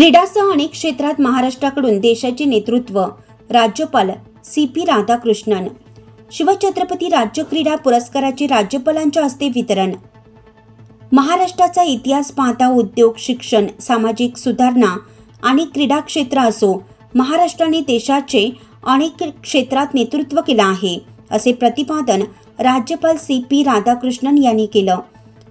क्रीडासह अनेक क्षेत्रात महाराष्ट्राकडून देशाचे नेतृत्व राज्यपाल सी पी राधाकृष्णन शिवछत्रपती राज्य क्रीडा पुरस्काराचे राज्यपालांच्या हस्ते वितरण. महाराष्ट्राचा इतिहास पाहता उद्योग शिक्षण सामाजिक सुधारणा आणि क्रीडा क्षेत्र असो महाराष्ट्राने देशाचे अनेक क्षेत्रात नेतृत्व केलं आहे असे प्रतिपादन राज्यपाल सी पी राधाकृष्णन यांनी केलं.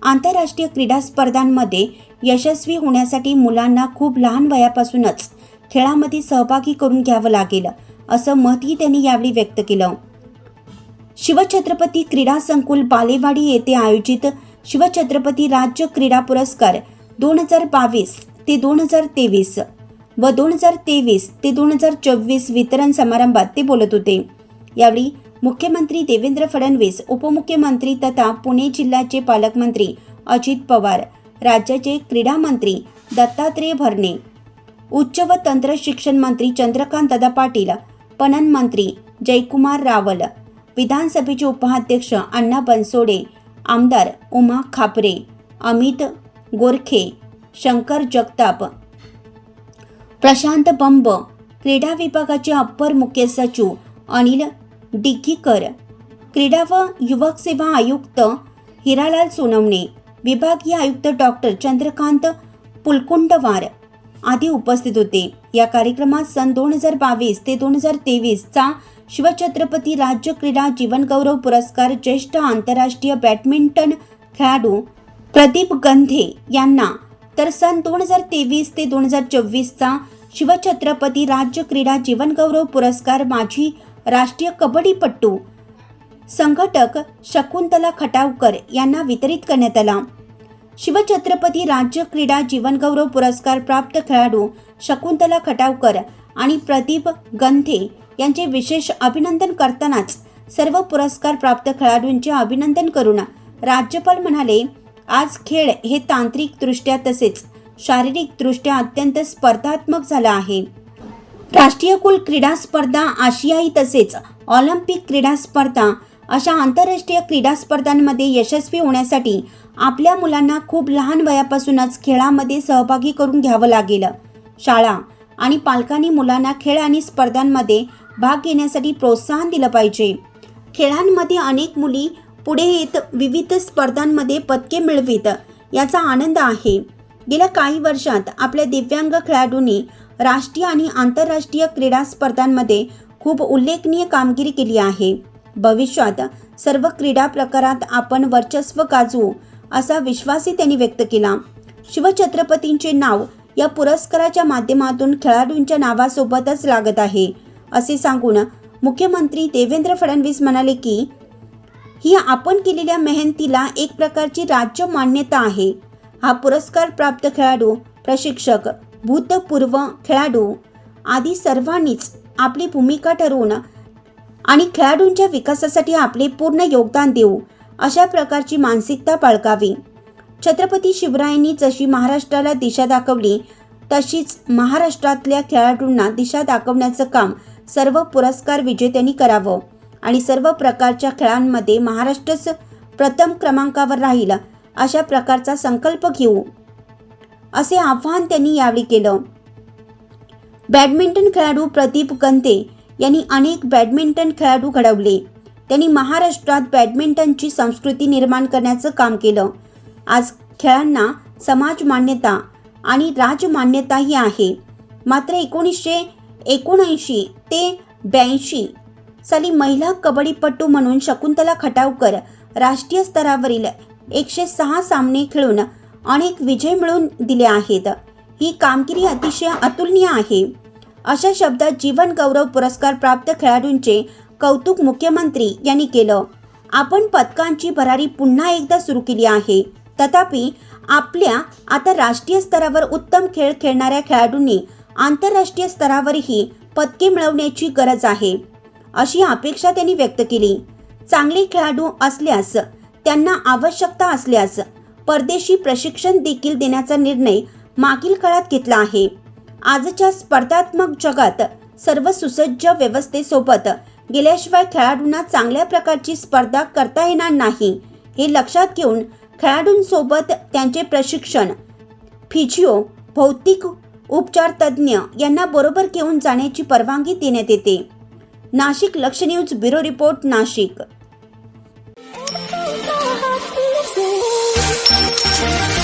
आंतरराष्ट्रीय क्रीडा स्पर्धांमध्ये यशस्वी होण्यासाठी मुलांना खूप लहान वयापासूनच खेळामध्ये सहभागी करून घ्यावं लागेल असं मतही त्यांनी यावेळी व्यक्त केलं. शिवछत्रपती क्रीडा संकुल बालेवाडी येथे आयोजित शिवछत्रपती राज्य क्रीडा पुरस्कार दोन हजार बावीस ते दोन हजार तेवीस व दोन हजार तेवीस ते दोन हजार चोवीस वितरण समारंभात ते बोलत होते. यावेळी मुख्यमंत्री देवेंद्र फडणवीस उपमुख्यमंत्री तथा पुणे जिल्ह्याचे पालकमंत्री अजित पवार राज्याचे क्रीडा मंत्री दत्तात्रेय भरणे उच्च व तंत्र शिक्षण मंत्री चंद्रकांत दादा पाटील पणन मंत्री जयकुमार रावल विधानसभेचे उपाध्यक्ष अण्णा बनसोडे आमदार उमा खापरे अमित गोरखे शंकर जगताप. प्रशांत बंब क्रीडा विभागाचे अप्पर मुख्य सचिव अनिल डिग्गीकर क्रीडा व युवक सेवा आयुक्त हिरालाल सोनवणे विभागीय आयुक्त डॉक्टर चंद्रकांत पुलकुंडवार आदी उपस्थित होते. या कार्यक्रमात सन दोन हजार बावीस ते दोन हजार तेवीसचा शिवछत्रपती राज्य क्रीडा जीवनगौरव पुरस्कार ज्येष्ठ आंतरराष्ट्रीय बॅडमिंटन खेळाडू प्रदीप गंधे यांना तर सन दोन हजार तेवीस ते दोन हजार चोवीसचा शिवछत्रपती राज्य क्रीडा जीवनगौरव पुरस्कार माजी राष्ट्रीय कबड्डीपट्टू संघटक शकुंतला खटावकर यांना वितरित करण्यात आला. शिवछत्रपती राज्य क्रीडा जीवनगौरव पुरस्कार प्राप्त खेळाडू शकुंतला खटावकर आणि प्रदीप गंथे यांचे विशेष अभिनंदन करतानाच सर्व पुरस्कार प्राप्त खेळाडूंचे अभिनंदन करून राज्यपाल म्हणाले आज खेळ हे तांत्रिकदृष्ट्या तसेच शारीरिकदृष्ट्या अत्यंत स्पर्धात्मक झाला आहे. राष्ट्रीय कुल क्रीडा स्पर्धा आशियाई तसेच ऑलिम्पिक क्रीडा स्पर्धा. अशा आंतरराष्ट्रीय क्रीडा स्पर्धांमध्ये यशस्वी होण्यासाठी आपल्या मुलांना खूप लहान वयापासूनच खेळामध्ये सहभागी करून घ्यावं लागेल. शाळा आणि पालकांनी मुलांना खेळ आणि स्पर्धांमध्ये भाग घेण्यासाठी प्रोत्साहन दिलं पाहिजे. खेळांमध्ये अनेक मुली पुढे येत विविध स्पर्धांमध्ये पदके मिळवित याचा आनंद आहे. गेल्या काही वर्षात आपल्या दिव्यांग खेळाडूंनी राष्ट्रीय आणि आंतरराष्ट्रीय क्रीडा स्पर्धांमध्ये खूप उल्लेखनीय कामगिरी केली आहे. भविष्यात सर्व क्रीडा प्रकारात आपण वर्चस्व गाजवू असा विश्वासही त्यांनी व्यक्त केला. शिवछत्रपतींचे नाव या पुरस्काराच्या माध्यमातून खेळाडूंच्या नावासोबतच लागत आहे असे सांगून मुख्यमंत्री देवेंद्र फडणवीस म्हणाले की ही आपण केलेल्या मेहनतीला एक प्रकारची राज्य मान्यता आहे. हा पुरस्कार प्राप्त खेळाडू प्रशिक्षक भूतपूर्व खेळाडू आदी सर्वांनीच आपली भूमिका ठरवून आणि खेळाडूंच्या विकासासाठी आपले पूर्ण योगदान देऊ अशा प्रकारची मानसिकता बाळगावी. छत्रपती शिवरायांनी जशी महाराष्ट्राला दिशा दाखवली तशीच महाराष्ट्रातल्या खेळाडूंना दिशा दाखवण्याचं काम सर्व पुरस्कार विजेत्यांनी करावं आणि सर्व प्रकारच्या खेळांमध्ये महाराष्ट्रच प्रथम क्रमांकावर राहील अशा प्रकारचा संकल्प घेऊ. असे आव्हान त्यांनी यावेळी केलं. बॅडमिंटन खेळाडू प्रदीप कंते यांनी अनेक बॅडमिंटन खेळाडू घडवले. त्यांनी महाराष्ट्रात बॅडमिंटनची संस्कृती निर्माण करण्याचं काम केलं. आज खेळांना समाज मान्यता आणि राजमान्यताही आहे. मात्र एकोणीसशे एकोणऐंशी ते ब्याऐंशी साली महिला कबड्डीपटू म्हणून शकुंतला खटावकर राष्ट्रीय स्तरावरील एकशे सहा सामने खेळून अनेक विजय मिळवून दिले आहेत. ही कामगिरी अतिशय अतुलनीय आहे. अशा शब्दात जीवन गौरव पुरस्कार प्राप्त खेळाडूंचे कौतुक मुख्यमंत्री यांनी केलं. आपण पदकांची भरारी पुन्हा एकदा सुरू केली आहे. तथापि आपल्या आता राष्ट्रीय स्तरावर उत्तम खेळ खेळणाऱ्या खेळाडूंनी आंतरराष्ट्रीय स्तरावरही पदके मिळवण्याची गरज आहे अशी अपेक्षा त्यांनी व्यक्त केली. चांगले खेळाडू असल्यास त्यांना आवश्यकता असल्यास परदेशी प्रशिक्षण देखील देण्याचा निर्णय मागील काळात घेतला आहे. आजच्या स्पर्धात्मक जगात सर्व सुसज्ज व्यवस्थेसोबत गेल्याशिवाय खेळाडूंना चांगल्या प्रकारची स्पर्धा करता येणार नाही हे लक्षात घेऊन खेळाडूंसोबत त्यांचे प्रशिक्षण फिजिओ भौतिक उपचार तज्ज्ञ यांना बरोबर घेऊन जाण्याची परवानगी देण्यात येते. Nashik Laksh news bureau report Nashik. Thank you.